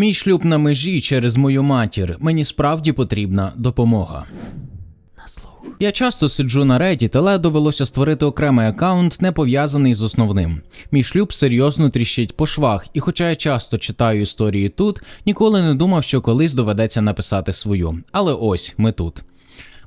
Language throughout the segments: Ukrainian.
Мій шлюб на межі через мою матір. Мені справді потрібна допомога. Я часто сиджу на Reddit, але довелося створити окремий аккаунт, не пов'язаний з основним. Мій шлюб серйозно тріщить по швах, і хоча я часто читаю історії тут, ніколи не думав, що колись доведеться написати свою. Але ось ми тут.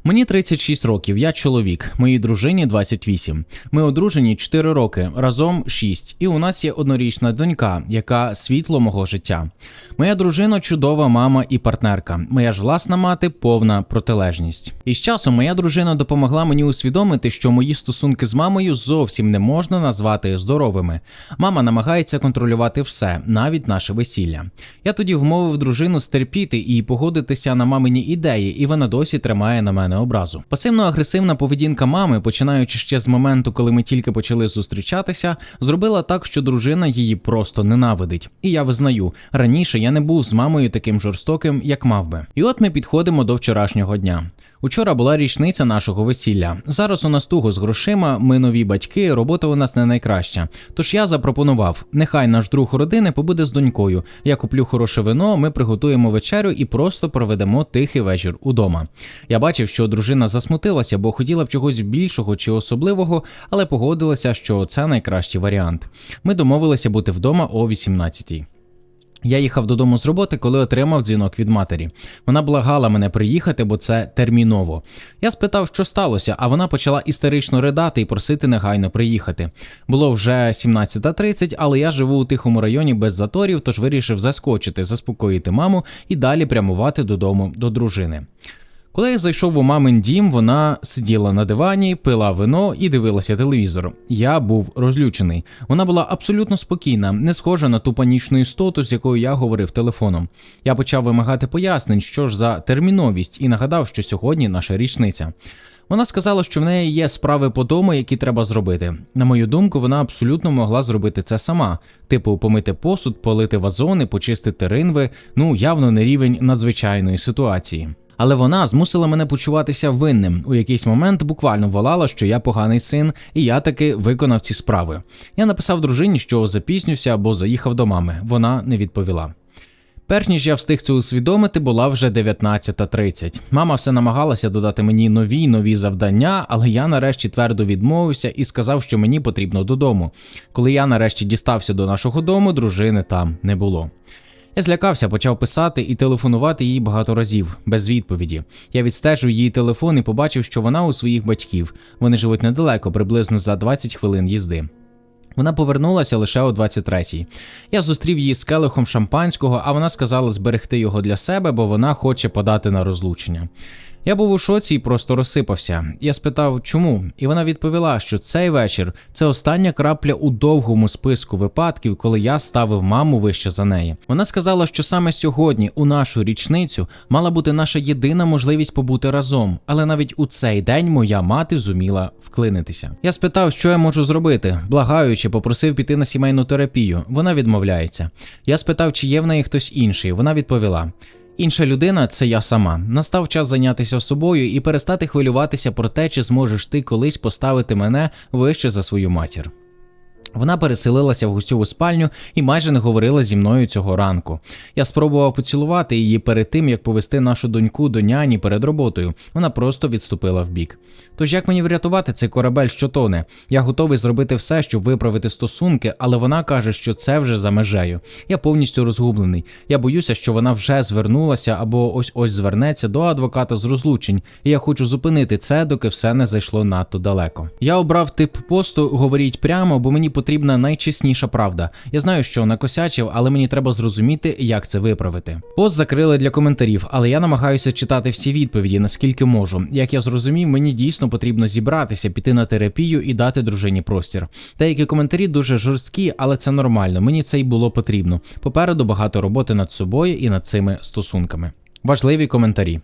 Мені 36 років, я чоловік, моїй дружині 28. Ми одружені 4 роки, разом 6. І у нас є однорічна донька, яка світло мого життя. Моя дружина чудова мама і партнерка. Моя ж власна мати повна протилежність. І з часом моя дружина допомогла мені усвідомити, що мої стосунки з мамою зовсім не можна назвати здоровими. Мама намагається контролювати все, навіть наше весілля. Я тоді вмовив дружину стерпіти і погодитися на мамині ідеї, і вона досі тримає на мене образу. Пасивно-агресивна поведінка мами, починаючи ще з моменту, коли ми тільки почали зустрічатися, зробила так, що дружина її просто ненавидить. І я визнаю, раніше я не був з мамою таким жорстоким, як мав би. І от ми підходимо до вчорашнього дня. Учора була річниця нашого весілля. Зараз у нас туго з грошима, ми нові батьки, робота у нас не найкраща. Тож я запропонував: нехай наш друг родини побуде з донькою. Я куплю хороше вино, ми приготуємо вечерю і просто проведемо тихий вечір удома. Я бачив, що дружина засмутилася, бо хотіла б чогось більшого чи особливого, але погодилася, що це найкращий варіант. Ми домовилися бути вдома о 18-й. Я їхав додому з роботи, коли отримав дзвінок від матері. Вона благала мене приїхати, бо це терміново. Я спитав, що сталося, а вона почала істерично ридати і просити негайно приїхати. Було вже 17.30, але я живу у тихому районі без заторів, тож вирішив заскочити, заспокоїти маму і далі прямувати додому до дружини. Коли я зайшов у мамин дім, вона сиділа на дивані, пила вино і дивилася телевізор. Я був розлючений. Вона була абсолютно спокійна, не схожа на ту панічну істоту, з якою я говорив телефоном. Я почав вимагати пояснень, що ж за терміновість, і нагадав, що сьогодні наша річниця. Вона сказала, що в неї є справи по дому, які треба зробити. На мою думку, вона абсолютно могла зробити це сама: типу, помити посуд, полити вазони, почистити ринви. Ну явно не рівень надзвичайної ситуації. Але вона змусила мене почуватися винним. У якийсь момент буквально волала, що я поганий син, і я таки виконав ці справи. Я написав дружині, що запізнюся або заїхав до мами. Вона не відповіла. Перш ніж я встиг це усвідомити, була вже 19.30. Мама все намагалася додати мені нові нові завдання, але я нарешті твердо відмовився і сказав, що мені потрібно додому. Коли я нарешті дістався до нашого дому, дружини там не було. Я злякався, почав писати і телефонувати їй багато разів, без відповіді. Я відстежив її телефон і побачив, що вона у своїх батьків. Вони живуть недалеко, приблизно за 20 хвилин їзди. Вона повернулася лише о 23-й. Я зустрів її з келихом шампанського, а вона сказала зберегти його для себе, бо вона хоче подати на розлучення. Я був у шоці і просто розсипався. Я спитав, чому, і вона відповіла, що цей вечір це остання крапля у довгому списку випадків, коли я ставив маму вище за неї. Вона сказала, що саме сьогодні, у нашу річницю, мала бути наша єдина можливість побути разом, але навіть у цей день моя мати зуміла вклинитися. Я спитав, що я можу зробити, благаючи, попросив піти на сімейну терапію. Вона відмовляється. Я спитав, чи є в неї хтось інший. Вона відповіла. Інша людина це я сама. Настав час зайнятися собою і перестати хвилюватися про те, чи зможеш ти колись поставити мене вище за свою матір. Вона переселилася в гостьову спальню і майже не говорила зі мною цього ранку. Я спробував поцілувати її перед тим, як повести нашу доньку до няні перед роботою. Вона просто відступила вбік. Тож як мені врятувати цей корабель, що тоне? Я готовий зробити все, щоб виправити стосунки, але вона каже, що це вже за межею. Я повністю розгублений. Я боюся, що вона вже звернулася або ось ось звернеться до адвоката з розлучень, і я хочу зупинити це, доки все не зайшло надто далеко. Я обрав тип посту говоріть прямо, бо мені потрібна найчесніша правда. Я знаю, що накосячив, але мені треба зрозуміти, як це виправити. Пост закрили для коментарів, але я намагаюся читати всі відповіді, наскільки можу. Як я зрозумів, мені дійсно потрібно зібратися, піти на терапію і дати дружині простір. Деякі коментарі дуже жорсткі, але це нормально. Мені це й було потрібно. Попереду багато роботи над собою і над цими стосунками. Важливі коментарі.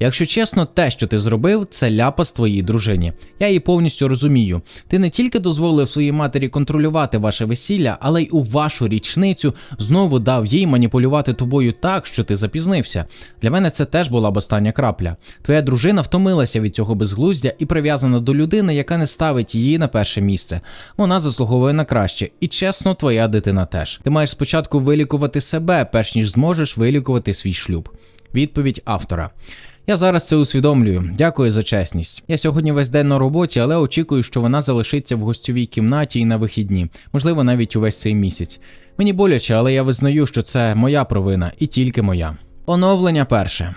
Якщо чесно, те, що ти зробив, це ляпас твоїй дружині. Я її повністю розумію. Ти не тільки дозволив своїй матері контролювати ваше весілля, але й у вашу річницю знову дав їй маніпулювати тобою так, що ти запізнився. Для мене це теж була б остання крапля. Твоя дружина втомилася від цього безглуздя і прив'язана до людини, яка не ставить її на перше місце. Вона заслуговує на краще, і чесно, твоя дитина теж. Ти маєш спочатку вилікувати себе, перш ніж зможеш вилікувати свій шлюб. Відповідь автора. Я зараз це усвідомлюю. Дякую за чесність. Я сьогодні весь день на роботі, але очікую, що вона залишиться в гостьовій кімнаті і на вихідні, можливо, навіть увесь цей місяць. Мені боляче, але я визнаю, що це моя провина і тільки моя. Оновлення перше.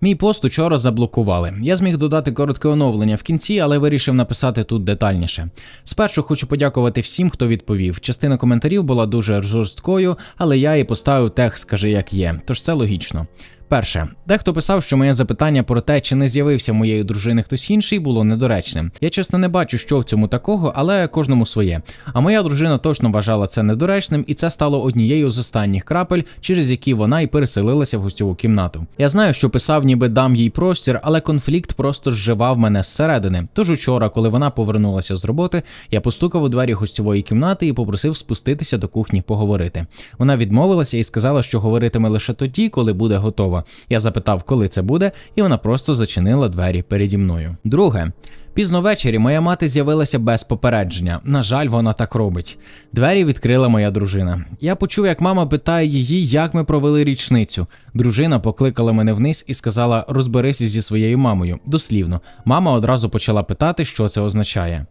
Мій пост учора заблокували. Я зміг додати коротке оновлення в кінці, але вирішив написати тут детальніше. Спершу хочу подякувати всім, хто відповів. Частина коментарів була дуже жорсткою, але я і поставив тег скажи як є, тож це логічно. Перше, дехто писав, що моє запитання про те, чи не з'явився моєї дружини хтось інший, було недоречним. Я чесно не бачу, що в цьому такого, але кожному своє. А моя дружина точно вважала це недоречним, і це стало однією з останніх крапель, через які вона і переселилася в гостьову кімнату. Я знаю, що писав, ніби дам їй простір, але конфлікт просто зживав мене зсередини. Тож учора, коли вона повернулася з роботи, я постукав у двері гостьової кімнати і попросив спуститися до кухні поговорити. Вона відмовилася і сказала, що говоритиме лише тоді, коли буде готова. Я запитав, коли це буде, і вона просто зачинила двері переді мною. Друге. Пізно ввечері моя мати з'явилася без попередження. На жаль, вона так робить. Двері відкрила моя дружина. Я почув, як мама питає її, як ми провели річницю. Дружина покликала мене вниз і сказала: розберися зі своєю мамою. Дослівно, мама одразу почала питати, що це означає.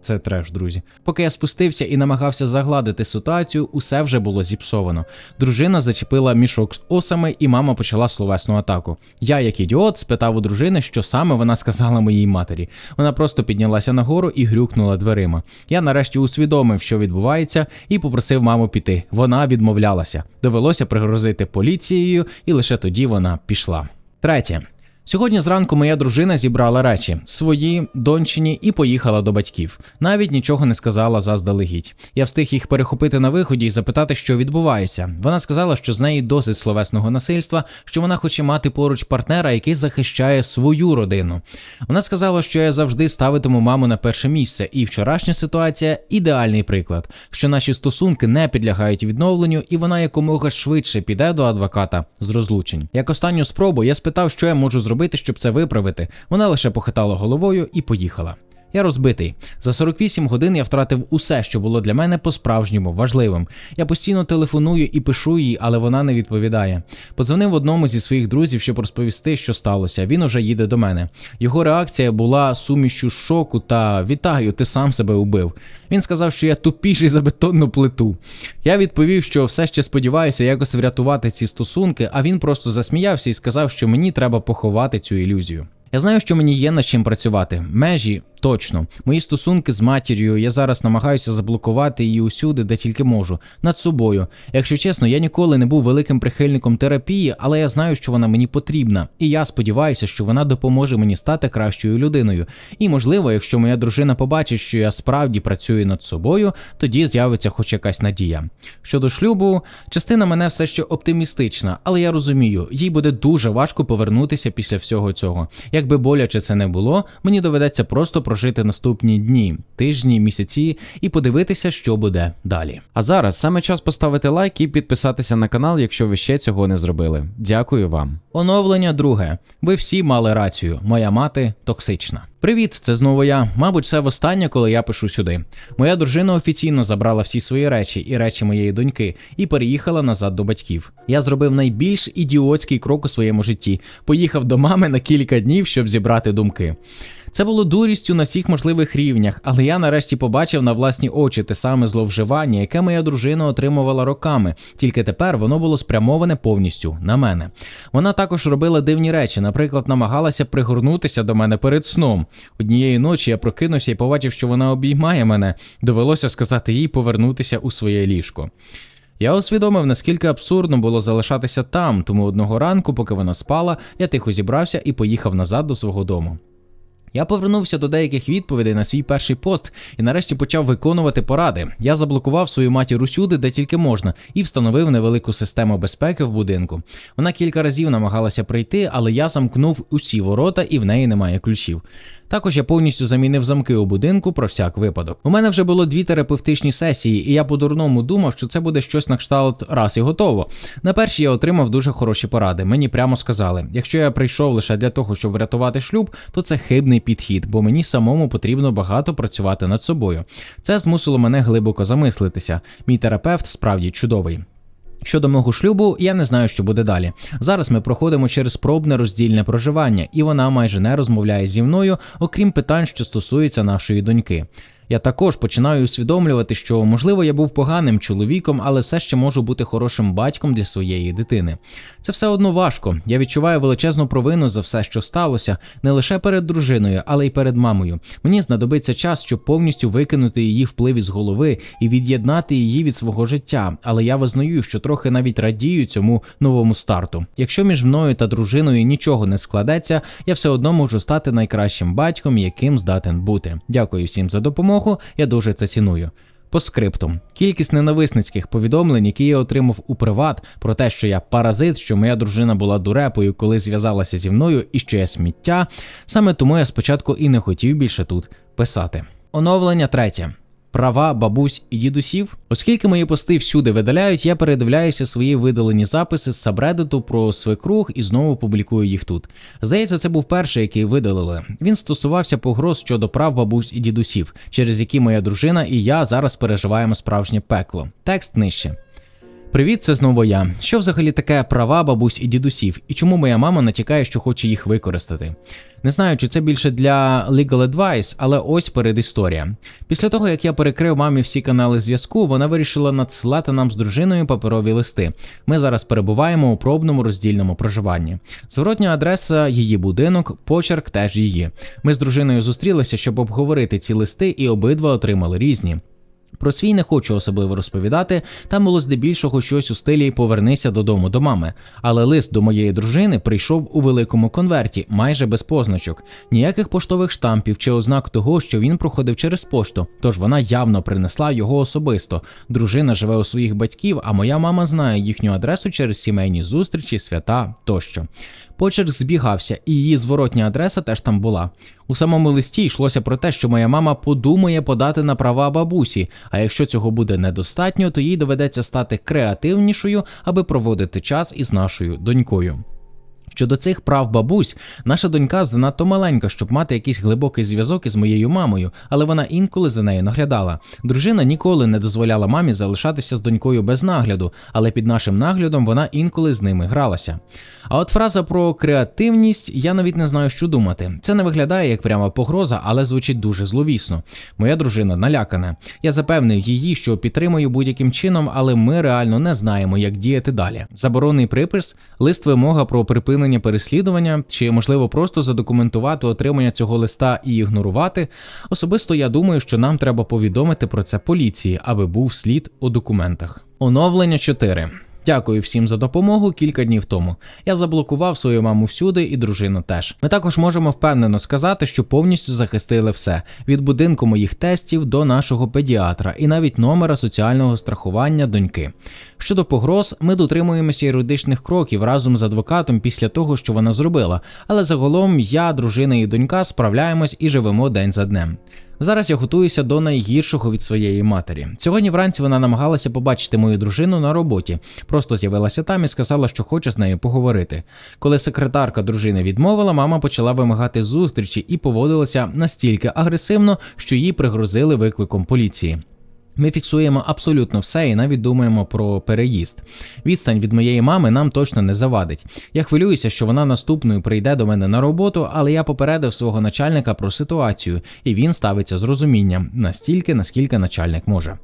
Це треш, друзі. Поки я спустився і намагався загладити ситуацію, усе вже було зіпсовано. Дружина зачепила мішок з осами, і мама почала словесну атаку. Я, як ідіот, спитав у дружини, що саме вона сказала моїй матері. Вона просто піднялася нагору і грюкнула дверима. Я нарешті усвідомив, що відбувається, і попросив маму піти. Вона відмовлялася. Довелося пригрозити поліцією, і лише тоді вона пішла. Третє. Сьогодні зранку моя дружина зібрала речі свої, дончині, і поїхала до батьків. Навіть нічого не сказала заздалегідь. Я встиг їх перехопити на виході і запитати, що відбувається. Вона сказала, що з неї досить словесного насильства, що вона хоче мати поруч партнера, який захищає свою родину. Вона сказала, що я завжди ставитиму маму на перше місце, і вчорашня ситуація ідеальний приклад, що наші стосунки не підлягають відновленню, і вона якомога швидше піде до адвоката з розлучень. Як останню спробу я спитав, що я можу зробити зробити, щоб це виправити. Вона лише похитала головою і поїхала. Я розбитий. За 48 годин я втратив усе, що було для мене по-справжньому важливим. Я постійно телефоную і пишу їй, але вона не відповідає. Подзвонив одному зі своїх друзів, щоб розповісти, що сталося. Він уже їде до мене. Його реакція була сумішю шоку та вітаю, ти сам себе убив. Він сказав, що я тупіший за бетонну плиту. Я відповів, що все ще сподіваюся якось врятувати ці стосунки, а він просто засміявся і сказав, що мені треба поховати цю ілюзію. Я знаю, що мені є над чим працювати. Межі точно. Мої стосунки з матір'ю я зараз намагаюся заблокувати її усюди, де тільки можу, над собою. Якщо чесно, я ніколи не був великим прихильником терапії, але я знаю, що вона мені потрібна, і я сподіваюся, що вона допоможе мені стати кращою людиною. І можливо, якщо моя дружина побачить, що я справді працюю над собою, тоді з'явиться хоч якась надія. Щодо шлюбу, частина мене все ще оптимістична, але я розумію, їй буде дуже важко повернутися після всього цього. Якби боляче це не було, мені доведеться просто прожити наступні дні, тижні, місяці і подивитися, що буде далі. А зараз саме час поставити лайк і підписатися на канал, якщо ви ще цього не зробили. Дякую вам. Оновлення друге. Ви всі мали рацію. Моя мати токсична. Привіт, це знову я. Мабуть, це востаннє, коли я пишу сюди. Моя дружина офіційно забрала всі свої речі і речі моєї доньки і переїхала назад до батьків. Я зробив найбільш ідіотський крок у своєму житті. Поїхав до мами на кілька днів, щоб зібрати думки. Це було дурістю на всіх можливих рівнях, але я нарешті побачив на власні очі те саме зловживання, яке моя дружина отримувала роками, тільки тепер воно було спрямоване повністю на мене. Вона також робила дивні речі, наприклад, намагалася пригорнутися до мене перед сном. Однієї ночі я прокинувся і побачив, що вона обіймає мене. Довелося сказати їй повернутися у своє ліжко. Я усвідомив, наскільки абсурдно було залишатися там, тому одного ранку, поки вона спала, я тихо зібрався і поїхав назад до свого дому. Я повернувся до деяких відповідей на свій перший пост і нарешті почав виконувати поради. Я заблокував свою матір усюди, де тільки можна, і встановив невелику систему безпеки в будинку. Вона кілька разів намагалася прийти, але я замкнув усі ворота і в неї немає ключів. Також я повністю замінив замки у будинку про всяк випадок. У мене вже було дві терапевтичні сесії, і я по-дурному думав, що це буде щось на кшталт раз і готово. На першій я отримав дуже хороші поради. Мені прямо сказали: якщо я прийшов лише для того, щоб врятувати шлюб, то це хибний підхід, бо мені самому потрібно багато працювати над собою. Це змусило мене глибоко замислитися. Мій терапевт справді чудовий. Щодо мого шлюбу, я не знаю, що буде далі. Зараз ми проходимо через пробне роздільне проживання, і вона майже не розмовляє зі мною, окрім питань, що стосуються нашої доньки. Я також починаю усвідомлювати, що можливо я був поганим чоловіком, але все ще можу бути хорошим батьком для своєї дитини. Це все одно важко. Я відчуваю величезну провину за все, що сталося, не лише перед дружиною, але й перед мамою. Мені знадобиться час, щоб повністю викинути її вплив із голови і від'єднати її від свого життя. Але я визнаю, що трохи навіть радію цьому новому старту. Якщо між мною та дружиною нічого не складеться, я все одно можу стати найкращим батьком, яким здатен бути. Дякую всім за допомогу. Я дуже це ціную. По скрипту. кількість ненависницьких повідомлень, які я отримав у приват, про те, що я паразит, що моя дружина була дурепою, коли зв'язалася зі мною, і що я сміття. Саме тому я спочатку і не хотів більше тут писати. Оновлення третє. Права бабусь і дідусів, оскільки мої пости всюди видаляють, я передивляюся свої видалені записи з сабредиту про свекруг і знову публікую їх тут. Здається, це був перший, який видалили. Він стосувався погроз щодо прав бабусь і дідусів, через які моя дружина і я зараз переживаємо справжнє пекло. Текст нижче. Привіт, це знову я. Що взагалі таке права бабусь і дідусів, і чому моя мама натякає, що хоче їх використати? Не знаю, чи це більше для legal advice, але ось передісторія. Після того, як я перекрив мамі всі канали зв'язку, вона вирішила надсилати нам з дружиною паперові листи. Ми зараз перебуваємо у пробному роздільному проживанні. Зворотня адреса її будинок, почерк теж її. Ми з дружиною зустрілися, щоб обговорити ці листи, і обидва отримали різні. Про свій не хочу особливо розповідати, там було здебільшого щось у стилі Повернися додому до мами. Але лист до моєї дружини прийшов у великому конверті, майже без позначок, ніяких поштових штампів чи ознак того, що він проходив через пошту. Тож вона явно принесла його особисто. Дружина живе у своїх батьків, а моя мама знає їхню адресу через сімейні зустрічі, свята тощо. Почерк збігався, і її зворотня адреса теж там була. У самому листі йшлося про те, що моя мама подумає подати на права бабусі. А якщо цього буде недостатньо, то їй доведеться стати креативнішою, аби проводити час із нашою донькою. Щодо цих прав бабусь, наша донька занадто маленька, щоб мати якийсь глибокий зв'язок із моєю мамою, але вона інколи за нею наглядала. Дружина ніколи не дозволяла мамі залишатися з донькою без нагляду, але під нашим наглядом вона інколи з ними гралася. А от фраза про креативність я навіть не знаю, що думати. Це не виглядає як пряма погроза, але звучить дуже зловісно. Моя дружина налякана. Я запевнив її, що підтримую будь-яким чином, але ми реально не знаємо, як діяти далі. Заборонний припис, лист вимога про припинення переслідування, чи можливо просто задокументувати отримання цього листа і ігнорувати. Особисто я думаю, що нам треба повідомити про це поліції, аби був слід у документах. Оновлення 4. Дякую всім за допомогу кілька днів тому. Я заблокував свою маму всюди і дружину теж. Ми також можемо впевнено сказати, що повністю захистили все від будинку моїх тестів до нашого педіатра і навіть номера соціального страхування доньки. Щодо погроз, ми дотримуємося юридичних кроків разом з адвокатом після того, що вона зробила. Але загалом я, дружина і донька справляємось і живемо день за днем. Зараз я готуюся до найгіршого від своєї матері. Сьогодні вранці вона намагалася побачити мою дружину на роботі, просто з'явилася там і сказала, що хоче з нею поговорити. Коли секретарка дружини відмовила, мама почала вимагати зустрічі і поводилася настільки агресивно, що їй пригрозили викликом поліції. Ми фіксуємо абсолютно все і навіть думаємо про переїзд. Відстань від моєї мами нам точно не завадить. Я хвилююся, що вона наступною прийде до мене на роботу, але я попередив свого начальника про ситуацію, і він ставиться з розумінням настільки, наскільки начальник може.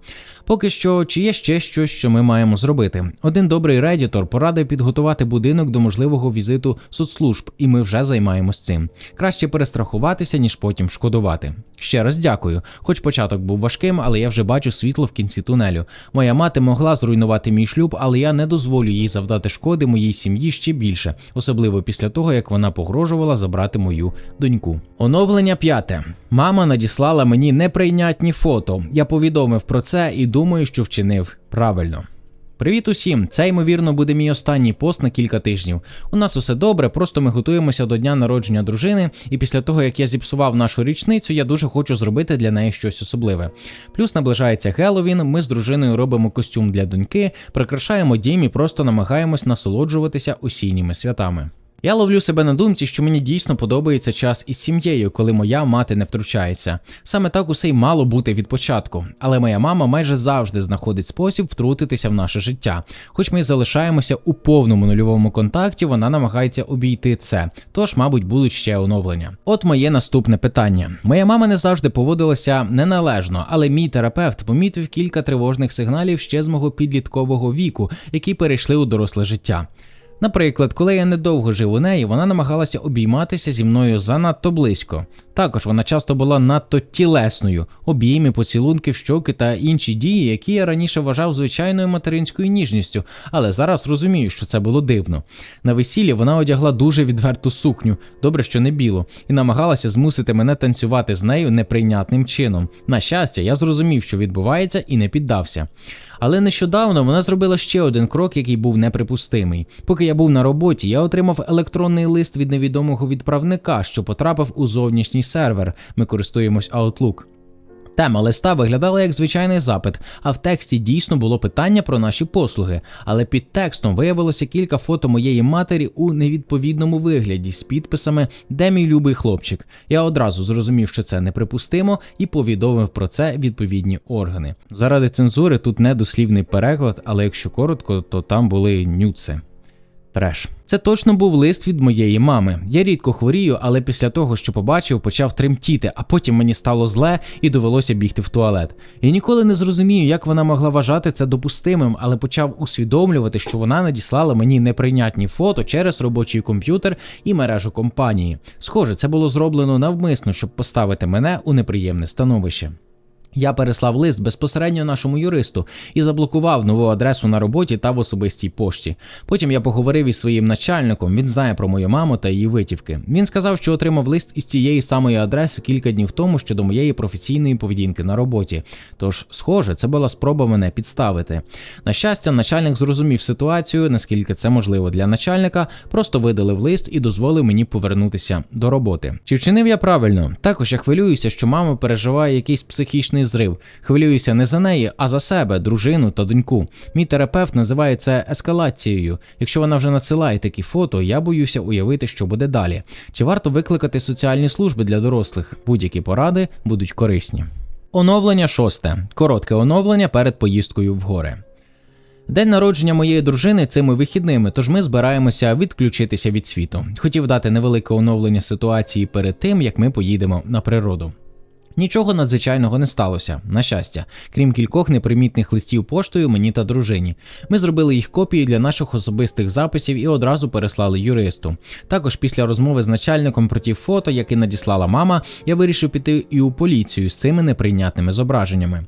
Поки що, чи є ще щось, що ми маємо зробити? Один добрий редітор порадив підготувати будинок до можливого візиту соцслужб, і ми вже займаємось цим. Краще перестрахуватися, ніж потім шкодувати. Ще раз дякую. Хоч початок був важким, але я вже бачу світло в кінці тунелю. Моя мати могла зруйнувати мій шлюб, але я не дозволю їй завдати шкоди моїй сім'ї ще більше, особливо після того, як вона погрожувала забрати мою доньку. Оновлення п'яте. Мама надіслала мені неприйнятні фото. Я повідомив про це і думаю, що вчинив правильно. Привіт усім! Це ймовірно буде мій останній пост на кілька тижнів. У нас усе добре, просто ми готуємося до дня народження дружини, і після того як я зіпсував нашу річницю, я дуже хочу зробити для неї щось особливе. Плюс наближається Геловін. Ми з дружиною робимо костюм для доньки, прикрашаємо дім і просто намагаємось насолоджуватися осінніми святами. Я ловлю себе на думці, що мені дійсно подобається час із сім'єю, коли моя мати не втручається. Саме так усе й мало бути від початку, але моя мама майже завжди знаходить спосіб втрутитися в наше життя. Хоч ми залишаємося у повному нульовому контакті, вона намагається обійти це. Тож, мабуть, будуть ще оновлення. От моє наступне питання. Моя мама не завжди поводилася неналежно, але мій терапевт помітив кілька тривожних сигналів ще з мого підліткового віку, які перейшли у доросле життя. Наприклад, коли я недовго жив у неї, вона намагалася обійматися зі мною занадто близько. Також вона часто була надто тілесною, обійми, поцілунки в щоки та інші дії, які я раніше вважав звичайною материнською ніжністю, але зараз розумію, що це було дивно. На весіллі вона одягла дуже відверту сукню, добре, що не білу, і намагалася змусити мене танцювати з нею неприйнятним чином. На щастя, я зрозумів, що відбувається, і не піддався. Але нещодавно вона зробила ще один крок, який був неприпустимий. Поки я був на роботі, я отримав електронний лист від невідомого відправника, що потрапив у зовнішній сервер. Ми користуємось Outlook. Тема листа виглядала як звичайний запит, а в тексті дійсно було питання про наші послуги. Але під текстом виявилося кілька фото моєї матері у невідповідному вигляді з підписами Де мій любий хлопчик. Я одразу зрозумів, що це неприпустимо, і повідомив про це відповідні органи. Заради цензури тут не дослівний переклад, але якщо коротко, то там були нюци. Треш. Це точно був лист від моєї мами. Я рідко хворію, але після того, що побачив, почав тремтіти, а потім мені стало зле і довелося бігти в туалет. Я ніколи не зрозумію, як вона могла вважати це допустимим, але почав усвідомлювати, що вона надіслала мені неприйнятні фото через робочий комп'ютер і мережу компанії. Схоже, це було зроблено навмисно, щоб поставити мене у неприємне становище. Я переслав лист безпосередньо нашому юристу і заблокував нову адресу на роботі та в особистій пошті. Потім я поговорив із своїм начальником. Він знає про мою маму та її витівки. Він сказав, що отримав лист із цієї самої адреси кілька днів тому щодо моєї професійної поведінки на роботі. Тож, схоже, це була спроба мене підставити. На щастя, начальник зрозумів ситуацію, наскільки це можливо для начальника, просто видалив лист і дозволив мені повернутися до роботи. Чи вчинив я правильно? Також я хвилююся, що мама переживає якийсь психічний зрив. Хвилююся не за неї, а за себе, дружину та доньку. Мій терапевт називає це ескалацією. Якщо вона вже надсилає такі фото, я боюся уявити, що буде далі. Чи варто викликати соціальні служби для дорослих? Будь-які поради будуть корисні. Оновлення шосте. Коротке оновлення перед поїздкою в гори. День народження моєї дружини цими вихідними, тож ми збираємося відключитися від світу. Хотів дати невелике оновлення ситуації перед тим, як ми поїдемо на природу. Нічого надзвичайного не сталося, на щастя, крім кількох непримітних листів поштою мені та дружині. Ми зробили їх копії для наших особистих записів і одразу переслали юристу. Також після розмови з начальником про ті фото, які надіслала мама, я вирішив піти і у поліцію з цими неприйнятними зображеннями.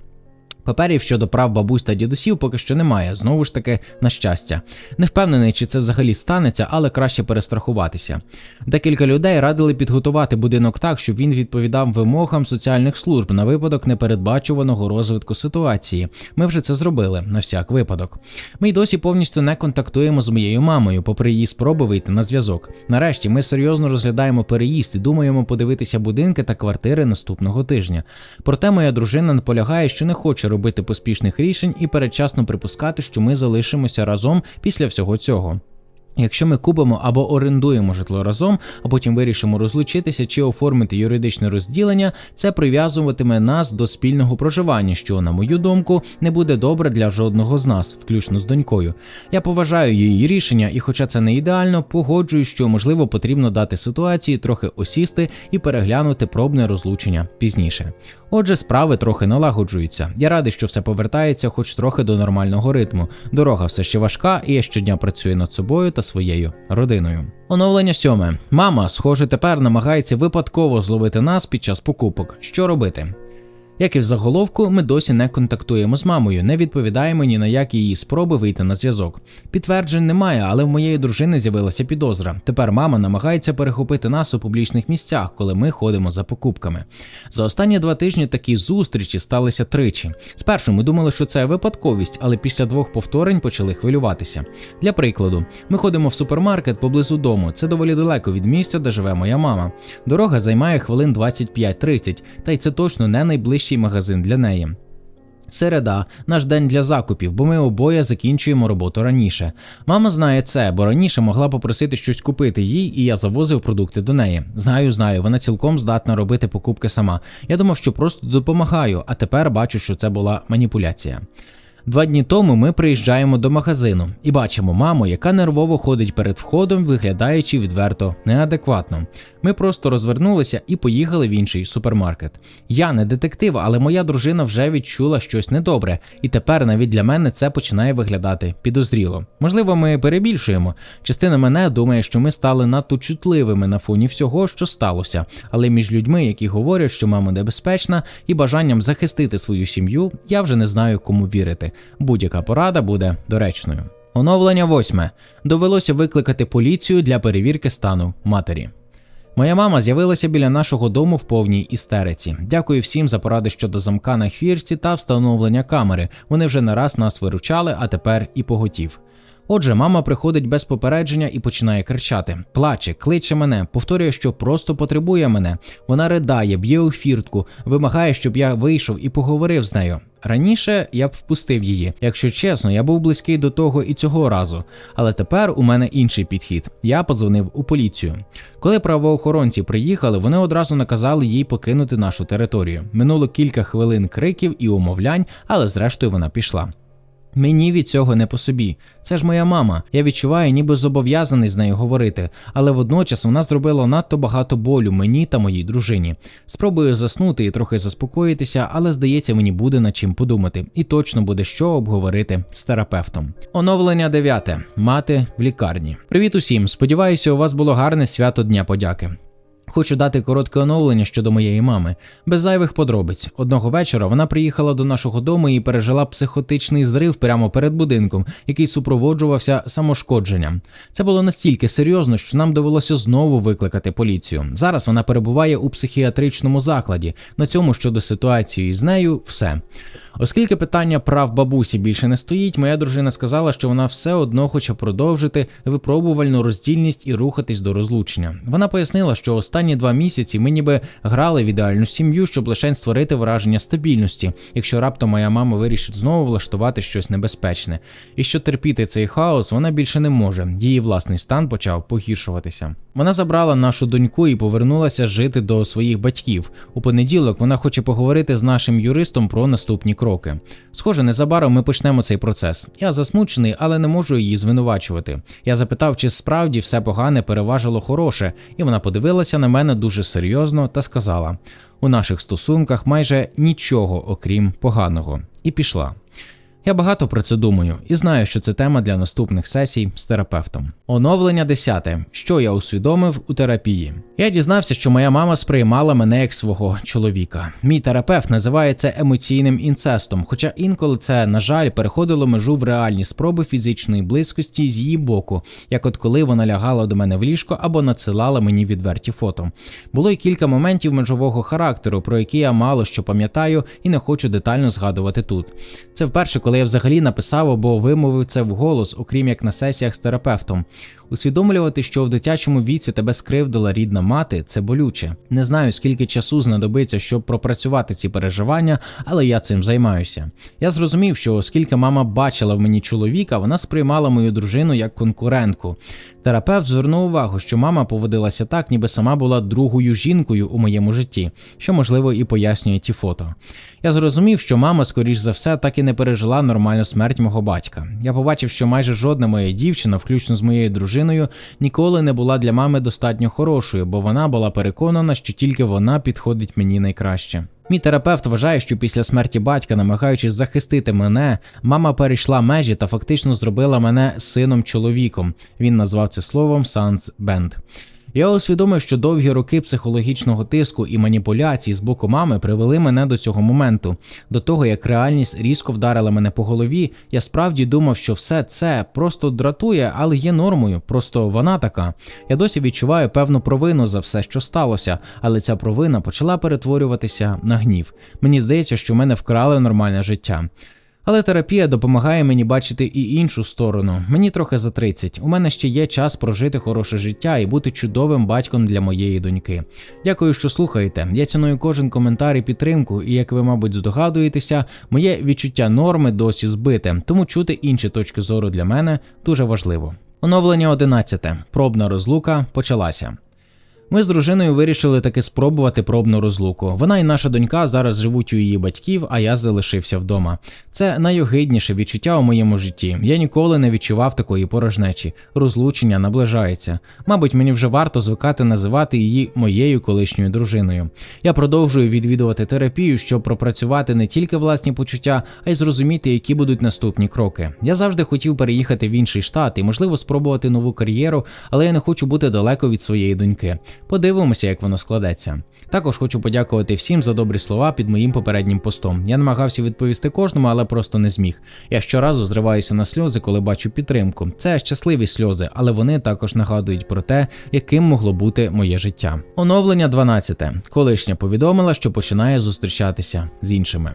Паперів щодо прав бабусь та дідусів поки що немає, знову ж таки, на щастя. Не впевнений, чи це взагалі станеться, але краще перестрахуватися. Декілька людей радили підготувати будинок так, щоб він відповідав вимогам соціальних служб на випадок непередбачуваного розвитку ситуації. Ми вже це зробили на всяк випадок. Ми й досі повністю не контактуємо з моєю мамою, попри її спроби вийти на зв'язок. Нарешті ми серйозно розглядаємо переїзд і думаємо подивитися будинки та квартири наступного тижня. Проте моя дружина наполягає, що не хоче робити поспішних рішень і передчасно припускати, що ми залишимося разом після всього цього. Якщо ми купимо або орендуємо житло разом, а потім вирішимо розлучитися чи оформити юридичне розділення, це прив'язуватиме нас до спільного проживання, що, на мою думку, не буде добре для жодного з нас, включно з донькою. Я поважаю її рішення, і, хоча це не ідеально, погоджую, що можливо потрібно дати ситуації трохи осісти і переглянути пробне розлучення пізніше. Отже, справи трохи налагоджуються. Я радий, що все повертається, хоч трохи до нормального ритму. Дорога все ще важка, і я щодня працюю над собою та своєю родиною. Оновлення сьоме. Мама, схоже, тепер намагається випадково зловити нас під час покупок. Що робити? Як і в заголовку, ми досі не контактуємо з мамою, не відповідаємо ні на які її спроби вийти на зв'язок. Підтверджень немає, але в моєї дружини з'явилася підозра. Тепер мама намагається перехопити нас у публічних місцях, коли ми ходимо за покупками. За останні два тижні такі зустрічі сталися тричі. Спершу ми думали, що це випадковість, але після двох повторень почали хвилюватися. Для прикладу, ми ходимо в супермаркет поблизу дому. Це доволі далеко від місця, де живе моя мама. Дорога займає хвилин 25-30, та й це точно не найближчий магазин для неї. Середа наш день для закупів, бо ми обоє закінчуємо роботу раніше. Мама знає це, бо раніше могла попросити щось купити їй, і я завозив продукти до неї. Знаю, знаю, вона цілком здатна робити покупки сама. Я думав, що просто допомагаю, а тепер бачу, що це була маніпуляція. Два дні тому ми приїжджаємо до магазину і бачимо маму, яка нервово ходить перед входом, виглядаючи відверто неадекватно. Ми просто розвернулися і поїхали в інший супермаркет. Я не детектив, але моя дружина вже відчула щось недобре, і тепер навіть для мене це починає виглядати підозріло. Можливо, ми перебільшуємо. Частина мене думає, що ми стали надто чутливими на фоні всього, що сталося. Але між людьми, які говорять, що мама небезпечна, і бажанням захистити свою сім'ю, я вже не знаю, кому вірити. Будь-яка порада буде доречною. Оновлення восьме. Довелося викликати поліцію для перевірки стану матері. Моя мама з'явилася біля нашого дому в повній істериці. Дякую всім за поради щодо замка на хвірці та встановлення камери. Вони вже не раз нас виручали, а тепер і поготів. Отже, мама приходить без попередження і починає кричати: плаче, кличе мене, повторює, що просто потребує мене. Вона ридає, б'є у фіртку, вимагає, щоб я вийшов і поговорив з нею. Раніше я б впустив її. Якщо чесно, я був близький до того і цього разу. Але тепер у мене інший підхід. Я подзвонив у поліцію. Коли правоохоронці приїхали, вони одразу наказали їй покинути нашу територію. Минуло кілька хвилин криків і умовлянь, але зрештою вона пішла. Мені від цього не по собі. Це ж моя мама. Я відчуваю, ніби зобов'язаний з нею говорити, але водночас вона зробила надто багато болю мені та моїй дружині. Спробую заснути і трохи заспокоїтися, але здається, мені буде над чим подумати, і точно буде що обговорити з терапевтом. Оновлення дев'яте. Мати в лікарні. Привіт усім! Сподіваюся, у вас було гарне свято Дня подяки. Хочу дати коротке оновлення щодо моєї мами, без зайвих подробиць. Одного вечора вона приїхала до нашого дому і пережила психотичний зрив прямо перед будинком, який супроводжувався самошкодженням. Це було настільки серйозно, що нам довелося знову викликати поліцію. Зараз вона перебуває у психіатричному закладі. На цьому щодо ситуації з нею все. Оскільки питання прав бабусі більше не стоїть, моя дружина сказала, що вона все одно хоче продовжити випробувальну роздільність і рухатись до розлучення. Вона пояснила, що останні два місяці ми ніби грали в ідеальну сім'ю, щоб лише створити враження стабільності, якщо раптом моя мама вирішить знову влаштувати щось небезпечне, і що терпіти цей хаос вона більше не може. Її власний стан почав погіршуватися. Вона забрала нашу доньку і повернулася жити до своїх батьків. У понеділок вона хоче поговорити з нашим юристом про наступні кроки. Схоже, незабаром ми почнемо цей процес. Я засмучений, але не можу її звинувачувати. Я запитав, чи справді все погане переважило хороше, і вона подивилася на мене дуже серйозно та сказала: у наших стосунках майже нічого окрім поганого, і пішла. Я багато про це думаю і знаю, що це тема для наступних сесій з терапевтом. Оновлення 10. Що я усвідомив у терапії? Я дізнався, що моя мама сприймала мене як свого чоловіка. Мій терапевт називає це емоційним інцестом, хоча інколи це, на жаль, переходило межу в реальні спроби фізичної близькості з її боку, як от коли вона лягала до мене в ліжко або надсилала мені відверті фото. Було й кілька моментів межового характеру, про які я мало що пам'ятаю і не хочу детально згадувати тут. Це вперше, коли я взагалі написав або вимовив це вголос, окрім як на сесіях з терапевтом. Усвідомлювати, що в дитячому віці тебе скривдила рідна мати, це болюче. Не знаю, скільки часу знадобиться, щоб пропрацювати ці переживання, але я цим займаюся. Я зрозумів, що оскільки мама бачила в мені чоловіка, вона сприймала мою дружину як конкурентку. Терапевт звернув увагу, що мама поводилася так, ніби сама була другою жінкою у моєму житті, що можливо і пояснює ті фото. Я зрозумів, що мама, скоріш за все, так і не пережила нормальну смерть мого батька. Я побачив, що майже жодна моя дівчина, включно з моєю дружиною, ніколи не була для мами достатньо хорошою, бо вона була переконана, що тільки вона підходить мені найкраще. Мій терапевт вважає, що після смерті батька, намагаючись захистити мене, мама перейшла межі та фактично зробила мене сином чоловіком. Він назвав це словом Санс Band. Я усвідомив, що довгі роки психологічного тиску і маніпуляцій з боку мами привели мене до цього моменту. До того як реальність різко вдарила мене по голові, я справді думав, що все це просто дратує, але є нормою. Просто вона така. Я досі відчуваю певну провину за все, що сталося, але ця провина почала перетворюватися на гнів. Мені здається, що мене вкрали нормальне життя. Але терапія допомагає мені бачити і іншу сторону. Мені трохи за 30. У мене ще є час прожити хороше життя і бути чудовим батьком для моєї доньки. Дякую, що слухаєте. Я ціную кожен коментар і підтримку, і як ви, мабуть, здогадуєтеся, моє відчуття норми досі збите, тому чути інші точки зору для мене дуже важливо. Оновлення 11. Пробна розлука почалася. Ми з дружиною вирішили таки спробувати пробну розлуку. Вона і наша донька зараз живуть у її батьків, а я залишився вдома. Це найогидніше відчуття у моєму житті. Я ніколи не відчував такої порожнечі. Розлучення наближається. Мабуть, мені вже варто звикати називати її моєю колишньою дружиною. Я продовжую відвідувати терапію, щоб пропрацювати не тільки власні почуття, а й зрозуміти, які будуть наступні кроки. Я завжди хотів переїхати в інший штат і, можливо, спробувати нову кар'єру, але я не хочу бути далеко від своєї доньки. Подивимося, як воно складеться. Також хочу подякувати всім за добрі слова під моїм попереднім постом. Я намагався відповісти кожному, але просто не зміг. Я щоразу зриваюся на сльози, коли бачу підтримку. Це щасливі сльози, але вони також нагадують про те, яким могло бути моє життя. Оновлення 12. Колишня повідомила, що починає зустрічатися з іншими.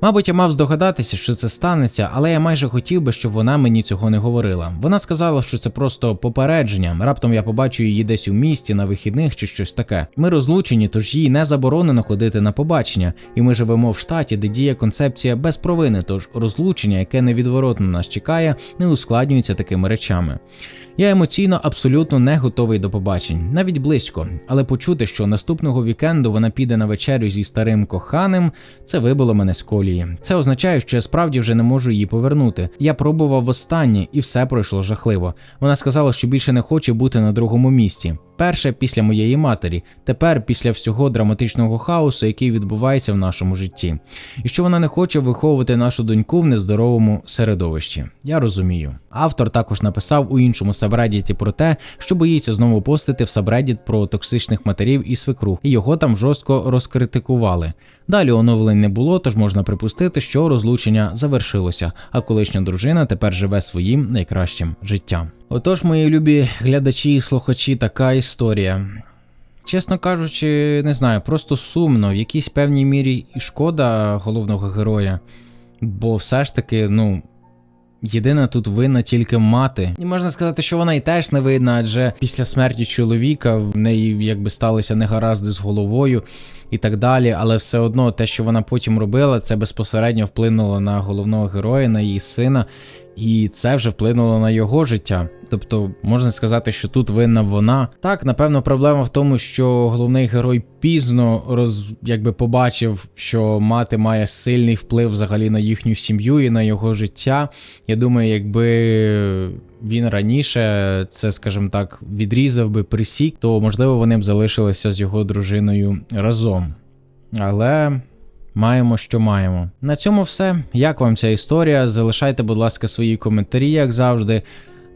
Мабуть, я мав здогадатися, що це станеться, але я майже хотів би, щоб вона мені цього не говорила. Вона сказала, що це просто попередження. Раптом я побачу її десь у місті на вихідних чи щось таке. Ми розлучені, тож їй не заборонено ходити на побачення, і ми живемо в штаті, де діє концепція без провини. Тож розлучення, яке невідворотно нас чекає, не ускладнюється такими речами. Я емоційно абсолютно не готовий до побачень, навіть близько, але почути, що наступного вікенду вона піде на вечерю зі старим коханим, це вибило мене з колії. Це означає, що я справді вже не можу її повернути. Я пробував востаннє, і все пройшло жахливо. Вона сказала, що більше не хоче бути на другому місці. Перше після моєї матері, тепер після всього драматичного хаосу, який відбувається в нашому житті, і що вона не хоче виховувати нашу доньку в нездоровому середовищі. Я розумію. Автор також написав у іншому сабреддіті про те, що боїться знову постити в сабреддіт про токсичних матерів і свекрух, і його там жорстко розкритикували. Далі оновлень не було, тож можна припустити, що розлучення завершилося, а колишня дружина тепер живе своїм найкращим життям. Отож, мої любі глядачі і слухачі, така історія. Чесно кажучи, не знаю, просто сумно, в якійсь певній мірі і шкода головного героя, бо все ж таки, ну. Єдина тут винна тільки мати. І можна сказати, що вона і теж не винна, адже після смерті чоловіка в неї якби сталися негаразди з головою і так далі. Але все одно те, що вона потім робила, це безпосередньо вплинуло на головного героя, на її сина, і це вже вплинуло на його життя. Тобто можна сказати, що тут винна вона. Так, напевно, проблема в тому, що головний герой пізно роз якби побачив, що мати має сильний вплив взагалі на їхню сім'ю і на його життя. Я думаю, якби він раніше це, скажімо так, відрізав би присік, то можливо вони б залишилися з його дружиною разом. Але. Маємо, що маємо. На цьому все. Як вам ця історія? Залишайте, будь ласка, свої коментарі, як завжди.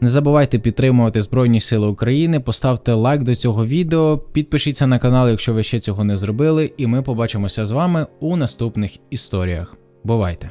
Не забувайте підтримувати Збройні Сили України, поставте лайк до цього відео, підпишіться на канал, якщо ви ще цього не зробили, і ми побачимося з вами у наступних історіях. Бувайте!